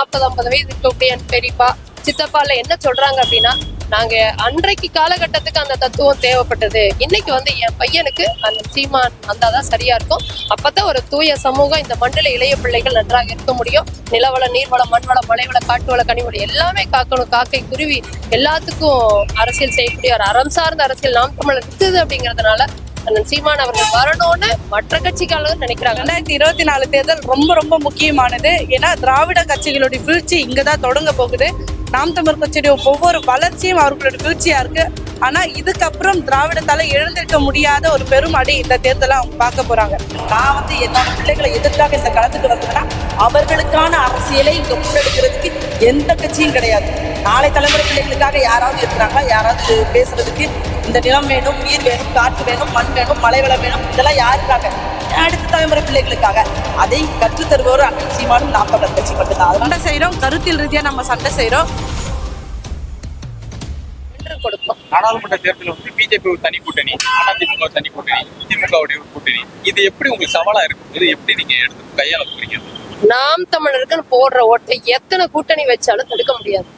நாற்பது ஐம்பது வயது இருக்கக்கூடிய என் பெரியப்பா சித்தப்பால என்ன சொல்றாங்க அப்படின்னா நாங்க அன்றைக்கு காலகட்டத்துக்கு அந்த தத்துவம் தேவைப்பட்டது. இன்னைக்கு வந்து என் பையனுக்கு அந்த சீமான் வந்தாதான் சரியா இருக்கும். அப்பதான் ஒரு தூய சமூகம் இந்த மண்ணில இளைய பிள்ளைகள் நன்றாக இருக்க முடியும். நிலவள நீர்வளம் மண்வளம் மலைவள காட்டுவள கனிவளம் எல்லாமே காக்கணும். காக்கை குருவி எல்லாத்துக்கும் அரசியல் செய்யக்கூடிய ஒரு அறம் சார்ந்த அரசியல் நாம் தமிழர் இருக்குது அப்படிங்கறதுனால அண்ணன் சீமான் அவர்கள் வரணும்னு மற்ற கட்சிக்காரர்கள் நினைக்கிறாங்க. ரெண்டாயிரத்தி இருபத்தி நாலு தேர்தல் ரொம்ப ரொம்ப முக்கியமானது. ஏன்னா திராவிட கட்சிகளுடைய வீழ்ச்சி இங்கதான் தொடங்க போகுது. நாம் தமிழ் கட்சியுடைய ஒவ்வொரு வளர்ச்சியும் அவர்களுடைய வீழ்ச்சியா இருக்கு. ஆனா இதுக்கப்புறம் திராவிடத்தால எழுந்திருக்க முடியாத ஒரு பெரும் அடி இந்த தேர்தலை அவங்க பார்க்க போறாங்க. நான் வந்து என்னோட பிள்ளைகளை எதற்காக இந்த களத்துக்கு வந்தேன்னா அவர்களுக்கான அரசியலை இங்க முன்னெடுக்கிறதுக்கு எந்த கட்சியும் கிடையாது. நாளை தலைமுறை பிள்ளைகளுக்காக யாராவது இருக்கிறாங்களா? யாராவது பேசுறதுக்கு இந்த நிலம் வேணும் நீர் வேணும் காற்று வேணும் மண் வேணும் மழை வளம் வேணும் இதெல்லாம் யாருக்காக அடுத்த தலைமுறை பிள்ளைகளுக்காக. அதை கற்றுத் தருபவர் அண்ணன் சீமானும் நாம் தமிழர் கட்சி மட்டும்தான். அதனால சண்டை செய்றோம் கருத்தியல் ரீதியா நம்ம சண்டை செய்றோம். வென்று கொடுப்போம். நாடாளுமன்ற தேர்தலில் வந்து பிஜேபி ஒரு தனி கூட்டணி அதிமுக ஒரு தனி கூட்டணி திமுகவுடைய ஒரு கூட்டணி. இது எப்படி உங்களுக்கு சவாலா இருக்கும்? இது எப்படி நீங்க எடுத்து கையாள போறீங்க? நாம் தமிழருக்குன்னு போடுற ஓட்டை எத்தனை கூட்டணி வச்சாலும் தடுக்க முடியாது.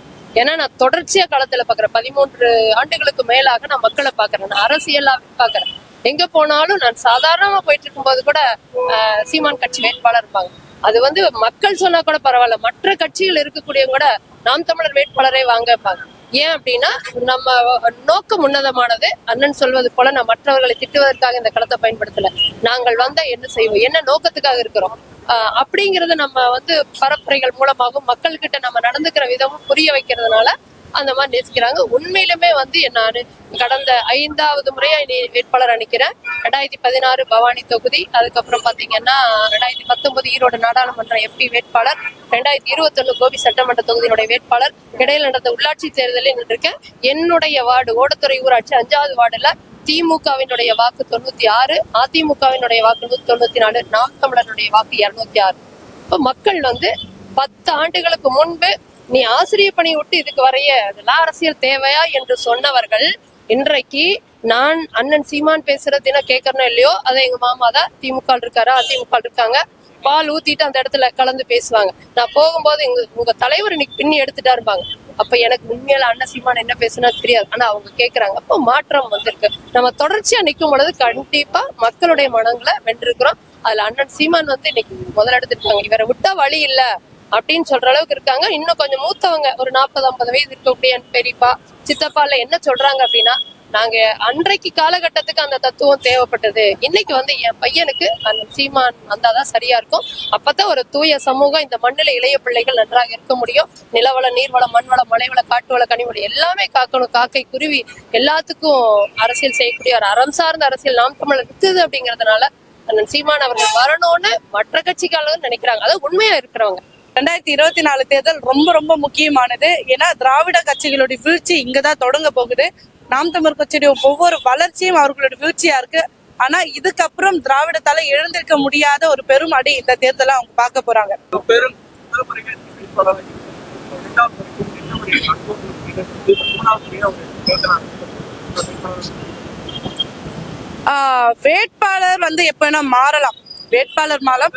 ஏன்னா நான் தொடர்ச்சியா களத்துல பாக்குறேன். பதிமூன்று ஆண்டுகளுக்கு மேலாக நான் மக்களை பாக்குறேன். நான் அரசியலாவே பாக்குறேன். எங்க போனாலும் நான் சாதாரணமா போயிட்டு இருக்கும்போது கூட ஆஹ், சீமான் கட்சி வேட்பாளர் இருப்பாங்க. அது வந்து மக்கள் சொன்னா கூட பரவாயில்ல. மற்ற கட்சிகள் இருக்கக்கூடியவங்க கூட நாம் தமிழர் வேட்பாளரை வாங்கப்பாங்க. ஏன் அப்படின்னா நம்ம நோக்கம் உன்னதமானது. அண்ணன் சொல்வது போல நான் மற்றவர்களை திட்டுவதற்காக இந்த களத்தை பயன்படுத்தல. நாங்கள் வந்தா என்ன செய்வோம்? என்ன நோக்கத்துக்காக இருக்கிறோம்? அப்படிங்கறத நம்ம வந்து பரப்புரைகள் மூலமாகவும் மக்கள்கிட்ட நம்ம நடந்துக்கிற விதமும் புரிய வைக்கிறதுனால அந்த மாதிரி நேசிக்கிறாங்க. உண்மையிலுமே வந்து நான் கடந்த ஐந்தாவது முறையா இனி வேட்பாளர் அணிக்கிறேன். ரெண்டாயிரத்தி பதினாறு பவானி தொகுதி அதுக்கப்புறம் பாத்தீங்கன்னா ரெண்டாயிரத்தி பத்தொன்பது ஈரோடு நாடாளுமன்ற எம்பி வேட்பாளர் ரெண்டாயிரத்தி இருபத்தொன்னு கோபி சட்டமன்ற தொகுதியினுடைய வேட்பாளர் இடையில நடந்த உள்ளாட்சி தேர்தலில் நின்றிருக்கேன். என்னுடைய வார்டு ஓடத்துறை ஊராட்சி அஞ்சாவது வார்டுல திமுகவினுடைய வாக்கு தொண்ணூத்தி ஆறு அதிமுகவினுடைய வாக்கு நூத்தி தொண்ணூத்தி நாலு நாம் தமிழனுடைய வாக்கு இருநூத்தி ஆறு. இப்ப மக்கள் வந்து பத்து ஆண்டுகளுக்கு முன்பு நீ ஆசிரியர் பணி விட்டு இதுக்கு வரைய அதெல்லாம் அரசியல் தேவையா என்று சொன்னவர்கள் இன்றைக்கு நான் அண்ணன் சீமான் பேசுறது என்ன கேட்கறனோ இல்லையோ அதை எங்க மாமா தான் திமுக ல இருக்காரு அதிமுக இருக்காங்க. பால் ஊத்திட்டு அந்த இடத்துல கலந்து பேசுவாங்க. நான் போகும்போது எங்க உங்க தலைவர் இன்னைக்கு பின்னி எடுத்துட்டா இருப்பாங்க அப்ப எனக்கு உண்மையில அண்ணன் சீமான் என்ன பேசுனா தெரியாது. ஆனா அவங்க கேக்குறாங்க. அப்போ மாற்றம் வந்திருக்கு. நம்ம தொடர்ச்சியா நிக்கும் பொழுது கண்டிப்பா மக்களுடைய மனங்களை வென்றிருக்கிறோம். அதுல அண்ணன் சீமான் வந்து இன்னைக்கு முதலிடத்து இருக்காங்க. இவரை விட்டா வழி இல்ல அப்படின்னு சொல்ற அளவுக்கு இருக்காங்க. இன்னும் கொஞ்சம் மூத்தவங்க ஒரு நாற்பது ஐம்பது வயது இருக்கக்கூடிய பெரியப்பா சித்தப்பால என்ன சொல்றாங்க அப்படின்னா நாங்க அன்றைக்கு காலகட்டத்துக்கு அந்த தத்துவம் தேவைப்பட்டது. இன்னைக்கு வந்து என் பையனுக்கு அந்த சீமான் வந்தாதான் சரியா இருக்கும். அப்பதான் ஒரு தூய சமூகம் இந்த மண்ணில இளைய பிள்ளைகள் நன்றாக இருக்க முடியும். நிலவள நீர்வளம் மண்வள மலைவள காட்டுவள கனிவளம் எல்லாமே காக்கணும். காக்கை குருவி எல்லாத்துக்கும் அரசியல் செய்யக்கூடிய ஒரு அறம் சார்ந்த அரசியல் நாம் தமிழ் இருக்குது அப்படிங்கறதுனால அண்ணன் சீமான் அவர்கள் வரணும்னு மற்ற கட்சிக்காரர்கள் நினைக்கிறாங்க. அதாவது உண்மையா இருக்கிறவங்க. ரெண்டாயிரத்தி இருபத்தி நாலு தேர்தல் ரொம்ப ரொம்ப முக்கியமானது. ஏன்னா திராவிட கட்சிகளுடைய வீழ்ச்சி இங்கதான் தொடங்க போகுது. நாம் தமிழ் கட்சியுடைய ஒவ்வொரு வளர்ச்சியும் அவர்களுடைய வீழ்ச்சியா இருக்கு. ஆனா இதுக்கப்புறம் திராவிடத்தால எழுந்திருக்க முடியாத ஒரு பெரும் அடி இந்த தேர்தலை அவங்க பார்க்க போறாங்க. வேட்பாளர் வந்து எப்ப வேணா மாறலாம். வேட்பாளர் மாறலாம்.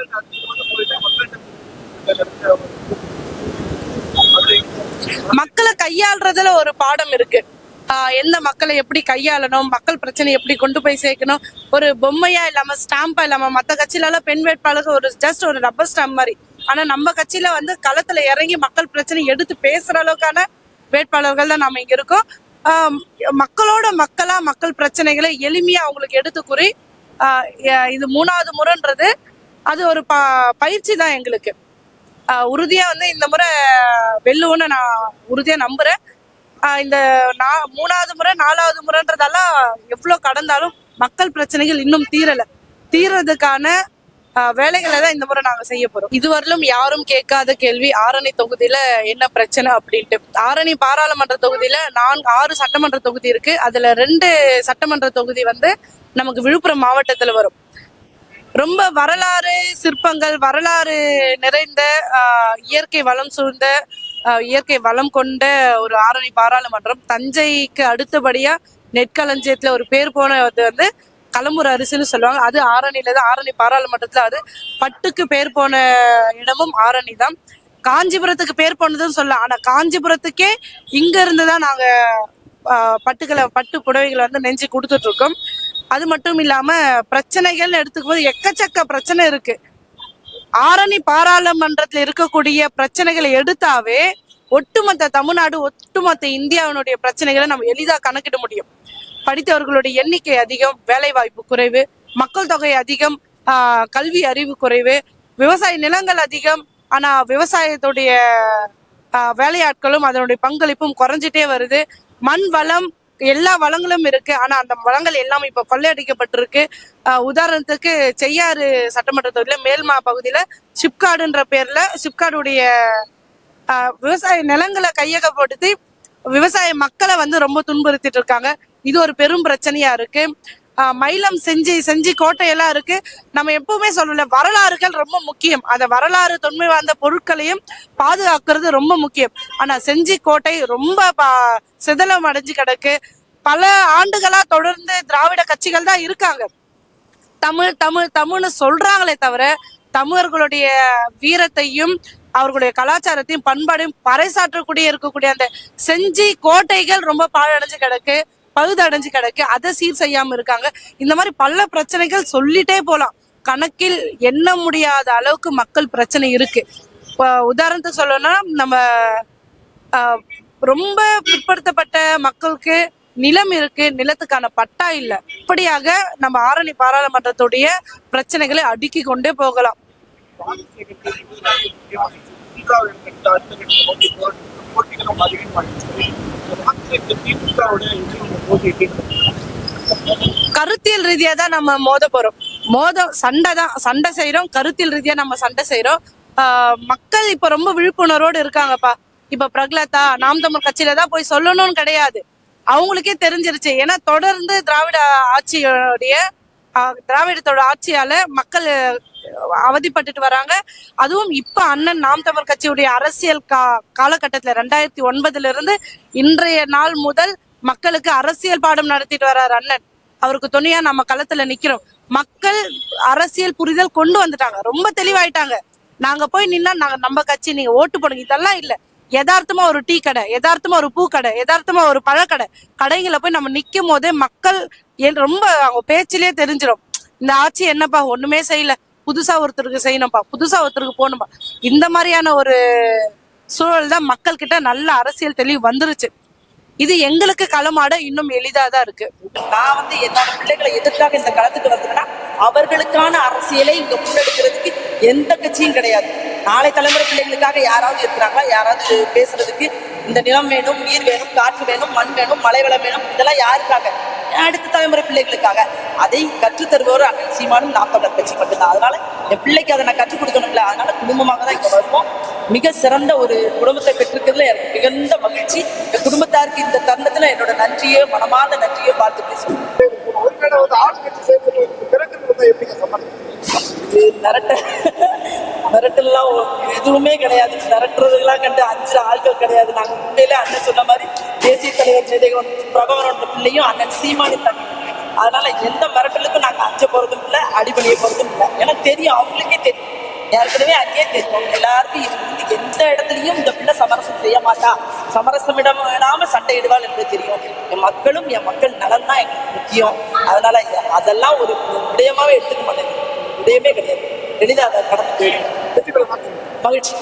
மக்களை கையாள்றதுல ஒரு பாடம் இருக்கு. எந்த மக்களை எப்படி கையாளணும் மக்கள் பிரச்சனை எப்படி கொண்டு போய் சேர்க்கணும் ஒரு பொம்மையா இல்லாம ஸ்டாம்பா இல்லாம மத்த கட்சியில பெண் வேட்பாளர்கள் ஒரு ஜஸ்ட் ஒரு ரப்பர் ஸ்டாம்ப் மாதிரி. ஆனா நம்ம கட்சியில வந்து களத்துல இறங்கி மக்கள் பிரச்சனை எடுத்து பேசுற அளவுக்கான வேட்பாளர்கள் தான் நாம இங்க இருக்கோம். ஆஹ் மக்களோட மக்களா மக்கள் பிரச்சனைகளை எளிமையா அவங்களுக்கு எடுத்து கூறி ஆஹ் இது மூணாவது முறைன்றது அது ஒரு ப பயிற்சி தான் எங்களுக்கு. ஆஹ் உறுதியா வந்து இந்த முறை வெல்லுவோன்னு நான் உறுதியா நம்புறேன். இந்த நா- மூணாவது முறை நாலாவது முறைன்றதெல்லாம் எவ்வளவு கடந்தாலும் மக்கள் பிரச்சனைகள் இன்னும் தீரல. தீர்றதுக்கான ஆஹ் வேலைகளை தான் இந்த முறை நாங்க செய்ய போறோம். இதுவரையிலும் யாரும் கேட்காத கேள்வி ஆரணி தொகுதியில என்ன பிரச்சனை அப்படின்ட்டு. ஆரணி பாராளுமன்ற தொகுதியில நான்கு ஆறு சட்டமன்ற தொகுதி இருக்கு. அதுல ரெண்டு சட்டமன்ற தொகுதி வந்து நமக்கு விழுப்புரம் மாவட்டத்துல வரும். ரொம்ப வரலாறு சிற்பங்கள் வரலாறு நிறைந்த ஆஹ், இயற்கை வளம் சூழ்ந்த இயற்கை வளம் கொண்ட ஒரு ஆரணி பாராளுமன்றம் தஞ்சைக்கு அடுத்தபடியா நெற்களஞ்சியத்துல ஒரு பேர் போனது வந்து கலம்பூர் அரிசின்னு சொல்லுவாங்க. அது ஆரணியில தான் ஆரணி பாராளுமன்றத்துல அது பட்டுக்கு பேர் போன இடமும் ஆரணி தான். காஞ்சிபுரத்துக்கு பேர் போனதுன்னு சொல்லலாம். ஆனா காஞ்சிபுரத்துக்கே இங்க இருந்து தான் நாங்க பட்டுக்களை பட்டு புடவைகளை வந்து நெஞ்சு கொடுத்துட்டு இருக்கோம். அது மட்டும் இல்லாம பிரச்சனைகள் எடுத்துக்கும் போது எக்கச்சக்க பிரச்சனை இருக்கு. ஆரணி பாராளுமன்றத்தில் இருக்கக்கூடிய பிரச்சனைகளை எடுத்தாவே ஒட்டுமொத்த தமிழ்நாடு ஒட்டுமொத்த இந்தியாவினுடைய பிரச்சனைகளை நம்ம எளிதா கணக்கிட முடியும். படித்தவர்களுடைய எண்ணிக்கை அதிகம் வேலைவாய்ப்பு குறைவு மக்கள் தொகை அதிகம் கல்வி அறிவு குறைவு விவசாய நிலங்கள் அதிகம் ஆனா விவசாயத்துடைய வேலையாட்களும் அதனுடைய பங்களிப்பும் குறைஞ்சிட்டே வருது. மண் வளம் எல்லா வளங்களும் இருக்கு. ஆனா அந்த வளங்கள் எல்லாம் இப்ப கொள்ளையடிக்கப்பட்டிருக்கு. ஆஹ் உதாரணத்துக்கு செய்யாறு சட்டமன்ற தொகுதியில மேல்மா பகுதியில சிப்காடுன்ற பேர்ல சிப்காடுடைய ஆஹ் விவசாய நிலங்களை கையகப்படுத்தி விவசாய மக்களை வந்து ரொம்ப துன்புறுத்திட்டு இருக்காங்க. இது ஒரு பெரும் பிரச்சனையா இருக்கு. மயிலம் செஞ்சி செஞ்சி கோட்டையெல்லாம் இருக்கு. நம்ம எப்பவுமே சொல்லல வரலாறுகள் ரொம்ப முக்கியம். அந்த வரலாறு தொன்மை வாய்ந்த பொருட்களையும் பாதுகாக்கிறது ரொம்ப முக்கியம். ஆனா செஞ்சி கோட்டை ரொம்ப பா- சிதலம் அடைஞ்சு கிடக்கு. பல ஆண்டுகளா தொடர்ந்து திராவிட கட்சிகள் தான் இருக்காங்க. தமிழ் தமிழ் தமிழ்னு சொல்றாங்களே தவிர தமிழர்களுடைய வீரத்தையும் அவர்களுடைய கலாச்சாரத்தையும் பண்பாடையும் பறைசாற்றக்கூடிய இருக்கக்கூடிய அந்த செஞ்சி கோட்டைகள் ரொம்ப பாழடைஞ்சு கிடக்கு. பழுதடைஞ்சு கிடக்கு. அதை சீர் செய்யாம இருக்காங்க. இந்த மாதிரி பல பிரச்சனைகள் சொல்லிட்டே போலாம். கணக்கில் எண்ண முடியாத அளவுக்கு மக்கள் பிரச்சனை இருக்கு. இப்போ உதாரணத்துக்கு சொல்லணும்னா நம்ம ரொம்ப பிற்படுத்தப்பட்ட மக்களுக்கு நிலம் இருக்கு. நிலத்துக்கான பட்டா இல்ல. இப்படியாக நம்ம ஆரணி பாராளுமன்றத்துடைய பிரச்சனைகளை அடுக்கி கொண்டே போகலாம். போட்டிகளும் கருத்தியல் ரீதியா தான் நம்ம மோத போறோம். மோத சண்டை தான். சண்டை செய்யறோம் கருத்தியல் ரீதியா நம்ம சண்டை செய்யறோம் ஆஹ் மக்கள் இப்ப ரொம்ப விழிப்புணர்வோடு இருக்காங்கப்பா. இப்ப பிரகலதா நாம் தமிழ் கட்சியில தான் போய் சொல்லணும்னு கிடையாது. அவங்களுக்கே தெரிஞ்சிருச்சு. ஏன்னா தொடர்ந்து திராவிட ஆட்சியோடைய ஆஹ் திராவிடத்தோட ஆட்சியால மக்கள் அவதிப்பட்டுட்டு வராங்க. அதுவும் இப்ப அண்ணன் நாம் தமிழ் கட்சியுடைய அரசியல் கா காலகட்டத்துல ரெண்டாயிரத்தி ஒன்பதுல இருந்து இன்றைய நாள் முதல் மக்களுக்கு அரசியல் பாடம் நடத்திட்டு வர்றாரு அண்ணன். அவருக்கு துணையா நம்ம களத்துல நிக்கிறோம். மக்கள் அரசியல் புரிதல் கொண்டு வந்துட்டாங்க. ரொம்ப தெளிவாயிட்டாங்க. நாங்க போய் நின்னா நாங்க நம்ம கட்சி நீங்க ஓட்டு போடுங்க. இதெல்லாம் இல்ல. யதார்த்தமா ஒரு டீ கடை யதார்த்தமா ஒரு பூ கடை யதார்த்தமா ஒரு பழக்கடை. கடைகளை போய் நம்ம நிக்கும் போதே மக்கள் என் ரொம்ப அவங்க பேச்சிலேயே தெரிஞ்சிடும் இந்த ஆட்சி என்னப்பா ஒண்ணுமே செய்யல. புதுசா ஒருத்தருக்கு செய்யணும்ப்பா புதுசா ஒருத்தருக்கு போகணும்பா. இந்த மாதிரியான ஒரு சூழல் தான் மக்கள் கிட்ட நல்ல அரசியல் தெளிவு வந்துருச்சு. இது எங்களுக்கு களமாட இன்னும் எளிதா தான் இருக்கு. நான் வந்து என்னோட பிள்ளைகளை எதற்காக இந்த களத்துக்கு வந்தேன்னா அவர்களுக்கான அரசியலை இங்க முன்னெடுக்கிறதுக்கு எந்த கட்சியும் கிடையாது. நாளை தலைமுறை பிள்ளைகளுக்காக யாராவது இருக்கிறாங்களா? யாராவது பேசுறதுக்கு இந்த நிலம் வேணும் நீர் வேணும் காற்று வேணும் மண் வேணும் மலை வளம் வேணும் இதெல்லாம் யாருக்காக? அடுத்த தலைமுறை பிள்ளைகளுக்காக அதை கற்றுத் தருபவர் அண்ணன் சீமானும் நாம் தமிழர் கட்சி மட்டும்தான். அதனால என் பிள்ளைக்கு அதை நான் கற்றுக் கொடுக்கணும்ல. அதனால குடும்பமாக தான் இங்க வருவோம். மிக சிறந்த ஒரு குடும்பத்தை பெற்றிருக்கிறதுல எனக்கு மிகுந்த மகிழ்ச்சி. என் குடும்பத்தாருக்கு இந்த தருணத்துல என்னோட நன்றியோ மனமார்ந்த நன்றியோ பார்த்து பேசுவேன் மிரட்டல்லாம் எதுவுமே கிடையாது. மிரட்டுறதுலாம் கண்டு அஞ்சு ஆட்கள் கிடையாது. நாங்க உண்மையிலே அண்ணன் சொன்ன மாதிரி தேசிய தலைவர் ஜெயதேவன் பிரபவரோட பிள்ளையும் அண்ணன் சீமானி தம்பி. அதனால எந்த மிரட்டலுக்கும் நாங்க அஞ்ச போறதும் இல்லை அடிபணிய போறதும் இல்லை. ஏன்னா தெரியும் அவங்களுக்கே தெரியும். ஏற்கனவே அங்கேயே தெரியும். எல்லாருக்கும் எந்த இடத்துலையும் இந்த பிள்ளை சமரசம் செய்ய மாட்டா. சமரசமிடம் இடாம சண்டையிடுவாள் என்று தெரியும். என் மக்களும் என் மக்கள் நலன் தான் எங்களுக்கு முக்கியம். அதனால அதெல்லாம் ஒரு விடயமாவே எடுத்துக்க மாட்டேன். விடயமே கிடையாது. எளிதாக கடந்து போயிடும். வெற்றி பெற மகிழ்ச்சி.